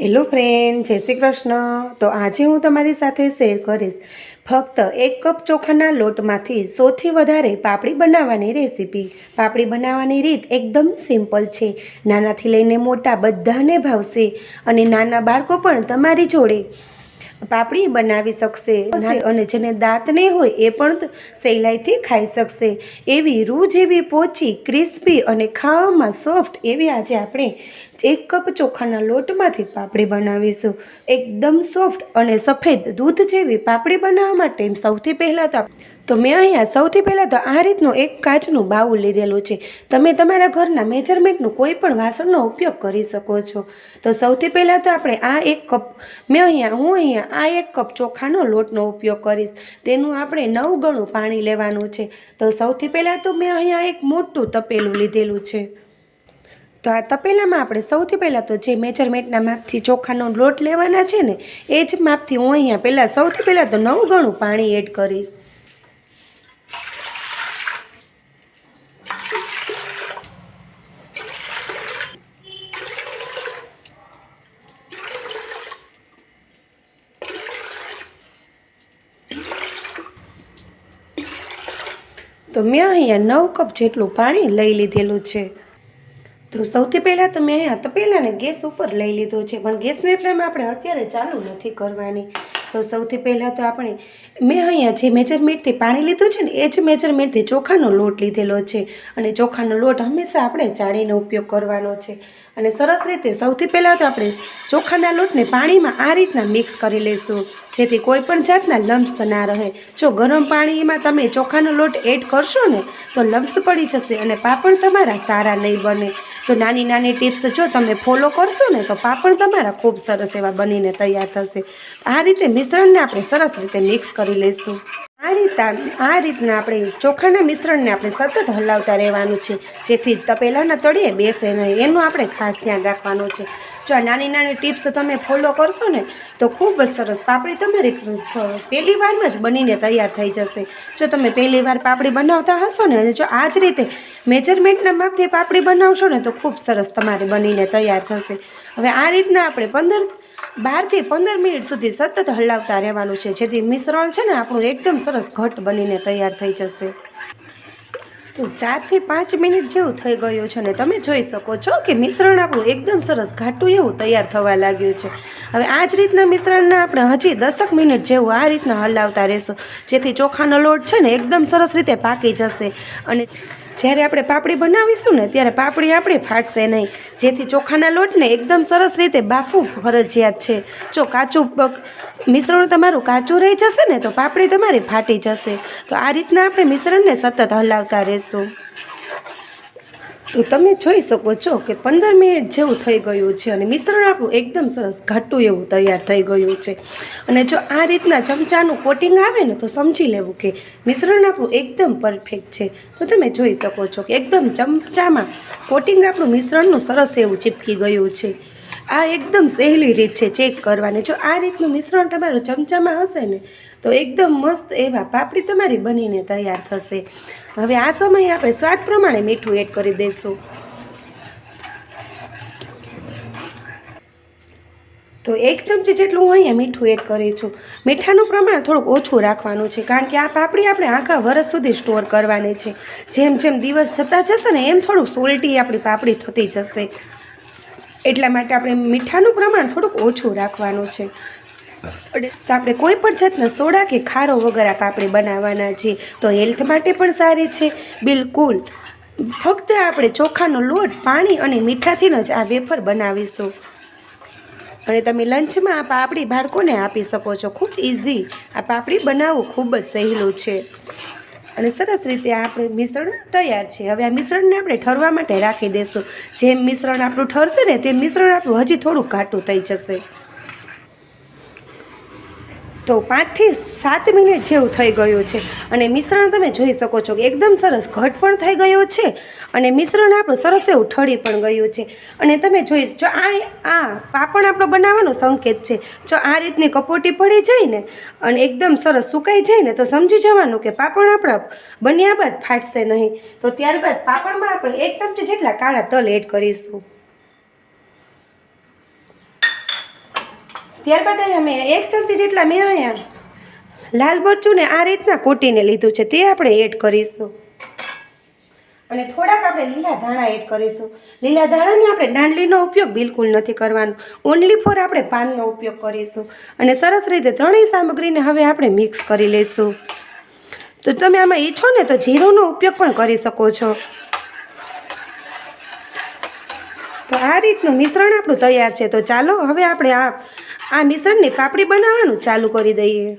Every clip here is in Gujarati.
હેલો ફ્રેન્ડ, જય શ્રી કૃષ્ણ. તો આજે હું તમારી સાથે શેર કરીશ ફક્ત એક કપ ચોખાના લોટમાંથી સૌથી વધારે પાપડી બનાવવાની રેસીપી. પાપડી બનાવવાની રીત એકદમ સિમ્પલ છે. નાનાથી લઈને મોટા બધાને ભાવશે અને નાના બાળકો પણ તમારી જોડે પાપડી બનાવી શકશે. અને જેને દાંત નહીં હોય એ પણ સહેલાઈથી ખાઈ શકશે. એવી રૂ જેવી પોચી ક્રિસ્પી અને ખાવામાં સોફ્ટ એવી આજે આપણે એક કપ ચોખાના લોટમાંથી પાપડી બનાવીશું. એકદમ સોફ્ટ અને સફેદ દૂધ જેવી પાપડી બનાવવા માટે સૌથી પહેલાં તો તો મેં અહીંયા સૌથી પહેલાં તો આ રીતનું એક કાચનું બાઉલ લીધેલું છે. તમે તમારા ઘરના મેજરમેન્ટનું કોઈ પણ વાસણનો ઉપયોગ કરી શકો છો. તો સૌથી પહેલાં તો આપણે આ એક કપ, મેં અહીંયા, હું અહીંયા આ એક કપ ચોખાનો લોટનો ઉપયોગ કરીશ. તેનું આપણે નવ ગણું પાણી લેવાનું છે. તો સૌથી પહેલાં તો મેં અહીંયા એક મોટું તપેલું લીધેલું છે. તો આ તપેલામાં આપણે સૌથી પહેલાં તો જે મેજરમેન્ટના માપથી ચોખાનો લોટ લેવાના છે ને, એ જ માપથી હું અહીંયા પહેલાં સૌથી પહેલાં તો નવ ગણું પાણી એડ કરીશ. તો મેં અહીંયા નવ કપ જેટલું પાણી લઈ લીધેલું છે. તો સૌથી પહેલાં તો મેં અહીંયા તપેલાને ગેસ ઉપર લઈ લીધો છે, પણ ગેસની ફ્લેમ આપણે અત્યારે ચાલુ નથી કરવાની. તો સૌથી પહેલાં તો આપણે, મેં અહીંયા જે મેજરમેન્ટથી પાણી લીધું છે ને, એ જ મેજરમેન્ટથી ચોખાનો લોટ લીધેલો છે. અને ચોખાનો લોટ હંમેશા આપણે ચાળીનો ઉપયોગ કરવાનો છે. અને સરસ રીતે સૌથી પહેલાં તો આપણે ચોખાના લોટને પાણીમાં આ રીતના મિક્સ કરી લઈશું જેથી કોઈ પણ જાતના લમ્સ ના રહે. જો ગરમ પાણીમાં તમે ચોખાનો લોટ એડ કરશો ને, તો લમ્સ પડી જશે અને પાપડ તમારા સારા નહીં બને. તો નાની નાની ટિપ્સ જો તમે ફોલો કરશો ને તો પાપડ તમારા ખૂબ સરસ એવા બનીને તૈયાર થશે. આ રીતે મિશ્રણને આપણે સરસ રીતે મિક્સ કરી લઈશું. આ રીતના આ રીતના આપણે ચોખાના મિશ્રણને આપણે સતત હલાવતા રહેવાનું છે. જેથી તપેલાના તળિયે બેસે નહીં. એનું આપણે ખાસ ધ્યાન રાખવાનું છે. જો નાની નાની ટિપ્સ તમે ફોલો કરશો ને, તો ખૂબ જ સરસ. પાપડી તમારી પહેલી વારમાં જ બનીને તૈયાર થઈ જશે. જો તમે પહેલી વાર પાપડી બનાવતા હશો ને, અને જો આ જ રીતે મેજરમેન્ટના માપથી પાપડી બનાવશો ને, તો ખૂબ સરસ તમારી બનીને તૈયાર થશે. હવે આ રીતના આપણે પંદર, બારથી પંદર મિનિટ સુધી સતત હલાવતા રહેવાનું છે, જેથી મિશ્રણ છે ને આપણું એકદમ સરસ ઘટ બનીને તૈયાર થઈ જશે. ચારથી પાંચ મિનિટ જેવું થઈ ગયું છે ને તમે જોઈ શકો છો કે મિશ્રણ આપણું એકદમ સરસ ઘાટું એવું તૈયાર થવા લાગ્યું છે. હવે આ જ રીતના મિશ્રણને આપણે હજી દસક મિનિટ જેવું આ રીતના હલાવતા રહેશું. જેથી ચોખાનો લોટ છે ને એકદમ સરસ રીતે પાકી જશે. અને જ્યારે આપણે પાપડી બનાવીશું ને, ત્યારે પાપડી આપણી ફાટશે નહીં. જેથી ચોખાના લોટને એકદમ સરસ રીતે બાફવું ફરજિયાત છે. જો કાચું મિશ્રણ તમારું કાચું રહી જશે ને, તો પાપડી તમારી ફાટી જશે. તો આ રીતના આપણે મિશ્રણને સતત હલાવતા રહેશું. તો તમે જોઈ શકો છો કે પંદર મિનિટ જેવું થઈ ગયું છે અને મિશ્રણ આપણું એકદમ સરસ ઘાટું એવું તૈયાર થઈ ગયું છે. અને જો આ રીતના ચમચાનું કોટિંગ આવે ને તો સમજી લેવું કે મિશ્રણ આપણું એકદમ પરફેક્ટ છે. તો તમે જોઈ શકો છો કે એકદમ ચમચામાં કોટિંગ આપણું મિશ્રણનું સરસ એવું ચીપકી ગયું છે. આ એકદમ સહેલી રીત છે ચેક કરવાની. જો આ રીતનું મિશ્રણ તમારું ચમચામાં હશે ને, તો એકદમ મસ્ત એવા પાપડી તમારી બનીને તૈયાર થશે. હવે આ સમયે આપણે સ્વાદ પ્રમાણે મીઠું એડ કરી દઈશું. તો એક ચમચી જેટલું હું અહીંયા મીઠું એડ કરી છું. મીઠાનું પ્રમાણ થોડુંક ઓછું રાખવાનું છે, કારણ કે આ પાપડી આપણે આખા વર્ષ સુધી સ્ટોર કરવાની છે. જેમ જેમ દિવસ જતા જશે ને, એમ થોડુંક સોલ્ટી આપણી પાપડી થતી જશે. એટલા માટે આપણે મીઠાનું પ્રમાણ થોડુંક ઓછું રાખવાનું છે. તો આપણે કોઈ પણ જાતના સોડા કે ખારો વગર આ પાપડી બનાવવાના છીએ તો હેલ્થ માટે પણ સારી છે. બિલકુલ. ફક્ત આપણે ચોખાનો લોટ પાણી અને મીઠાથી જ આ વેફર બનાવીશું. અને તમે લંચમાં આ પાપડી બાળકોને આપી શકો છો. ખૂબ ઇઝી આ પાપડી બનાવવું ખૂબ જ સહેલું છે. અને સરસ રીતે આપણે મિશ્રણ તૈયાર છે. હવે આ મિશ્રણને આપણે ઠરવા માટે રાખી દઈશું જેમ મિશ્રણ આપણું ઠરશે ને તેમ મિશ્રણ આપણું હજી થોડું ઘાટું થઈ જશે. તો પાંચથી સાત મિનિટ જેવું થઈ ગયું છે. અને મિશ્રણ તમે જોઈ શકો છો કે એકદમ સરસ ઘટ પણ થઈ ગયો છે અને મિશ્રણ આપણું સરસ એવું ઠળી પણ ગયું છે. અને તમે જોઈ જો આ આ પાપણ આપણો બનાવવાનો સંકેત છે. જો આ રીતની કપોટી પડી જાય ને અને એકદમ સરસ સુકાઈ જાય ને તો સમજી જવાનું કે પાપણ આપણા બન્યા બાદ ફાટશે નહીં. તો ત્યારબાદ પાપણમાં આપણે એક ચમચી જેટલા કાળા તલ એડ કરીશું. ત્યારબાદ અહીંયા મેં એક ચમચી જેટલા મેં અહીંયા લાલ મરચું આ રીતના કૂટીને લીધું છે, તે આપણે એડ કરીશું. અને થોડાક આપણે લીલા ધાણા એડ કરીશું. લીલા ધાણાને આપણે દાંડલીનો ઉપયોગ બિલકુલ નથી કરવાનો. ઓનલી ફોર આપણે પાનનો ઉપયોગ કરીશું. અને સરસ રીતે ત્રણેય સામગ્રીને હવે આપણે મિક્સ કરી લઈશું. તો તમે આમાં ઈચ્છો ને તો જીરુંનો ઉપયોગ પણ કરી શકો છો. તો આ રીતનું મિશ્રણ આપણું તૈયાર છે. તો ચાલો, હવે આપણે આ આ મિશ્રણની પાપડી બનાવવાનું ચાલુ કરી દઈએ.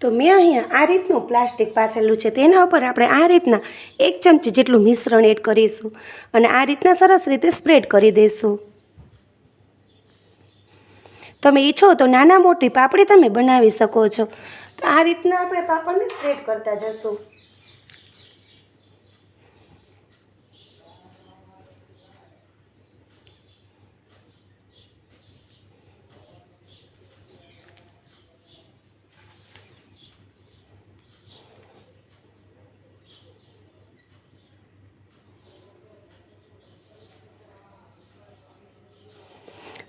તો મેં અહીંયા આ રીતનું પ્લાસ્ટિક પાથરેલું છે. તેના ઉપર આપણે આ રીતના એક ચમચી જેટલું મિશ્રણ એડ કરીશું અને આ રીતના સરસ રીતે સ્પ્રેડ કરી દઈશું. તમે ઈચ્છો તો નાના મોટી પાપડી તમે બનાવી શકો છો. તો આ રીતના આપણે પાપડને સ્પ્રેડ કરતા જશું.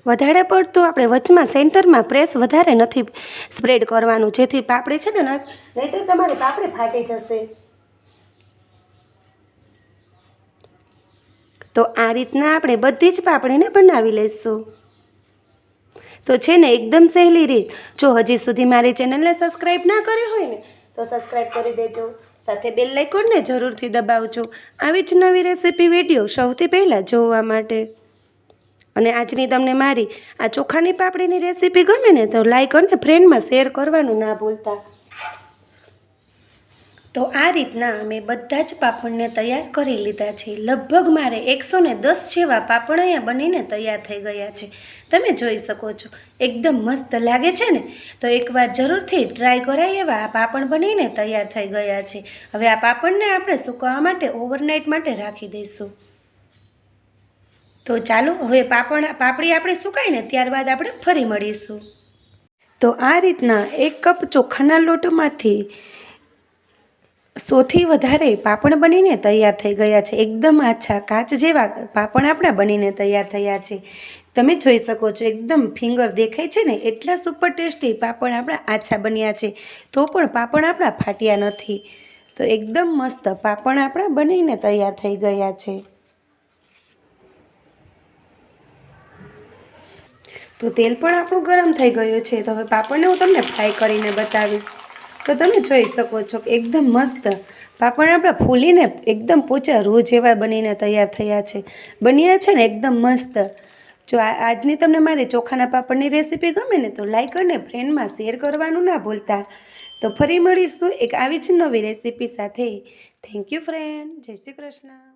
વધારે પડતું આપણે વચમાં, સેન્ટરમાં પ્રેસ વધારે નથી સ્પ્રેડ કરવાનું. જેથી પાપડી છે ને નહીંતર તમારી પાપડી ફાટી જશે. તો આ રીતના આપણે બધી જ પાપડીને બનાવી લઈશું. તો છે ને, એકદમ સહેલી રીત. જો હજી સુધી મારી ચેનલને સબસ્ક્રાઈબ ના કરી હોય ને, તો સબસ્ક્રાઈબ કરી દેજો. સાથે બેલ લાઇકોનને જરૂરથી દબાવજો. આવી જ નવી રેસીપી વીડિયો સૌથી પહેલાં જોવા માટે. અને આજની તમને મારી આ ચોખાની પાપડીની રેસીપી ગમે ને તો લાઈક અને ફ્રેન્ડમાં શેર કરવાનું ના ભૂલતા. તો આ રીતના અમે બધા જ પાપડને તૈયાર કરી લીધા છે. લગભગ મારે એકસો ને દસ જેવા પાપડ અહીંયા બનીને તૈયાર થઈ ગયા છે. તમે જોઈ શકો છો, એકદમ મસ્ત લાગે છે ને? તો એકવાર જરૂરથી ટ્રાય કરાય એવા આ પાપડ બનીને તૈયાર થઈ ગયા છે. હવે આ પાપડને આપણે સુકવવા માટે ઓવરનાઇટ માટે રાખી દઈશું. તો ચાલો, હવે પાપડ પાપડી આપણે સુકાય ને ત્યારબાદ આપણે ફરી મળીશું. તો આ રીતના એક કપ ચોખાના લોટમાંથી સોથી વધારે પાપડ બનીને તૈયાર થઈ ગયા છે. એકદમ આછા કાચ જેવા પાપડ આપણા બનીને તૈયાર થયા છે. તમે જોઈ શકો છો, એકદમ ફિંગર દેખાય છે ને, એટલા સુપર ટેસ્ટી પાપડ આપણા આછા બન્યા છે. તો પણ પાપડ આપણા ફાટ્યા નથી. તો એકદમ મસ્ત પાપડ આપણા બનીને તૈયાર થઈ ગયા છે. તો તેલ પણ આપણું ગરમ થઈ ગયું છે. તો હવે પાપડને હું તમને ફ્રાય કરીને બતાવીશ. તો તમે જોઈ શકો છો કે એકદમ મસ્ત પાપડ આપણા ફૂલીને એકદમ પોચા રૂ જેવા બનીને તૈયાર થયા છે. બન્યા છે ને એકદમ મસ્ત. જો આજની તમને મારી ચોખાના પાપડની રેસીપી ગમે ને તો લાઈક અને ફ્રેન્ડમાં શેર કરવાનું ના ભૂલતા. તો ફરી મળીશું એક આવી જ નવી રેસીપી સાથે. થેન્ક યુ ફ્રેન્ડ જય શ્રી કૃષ્ણ.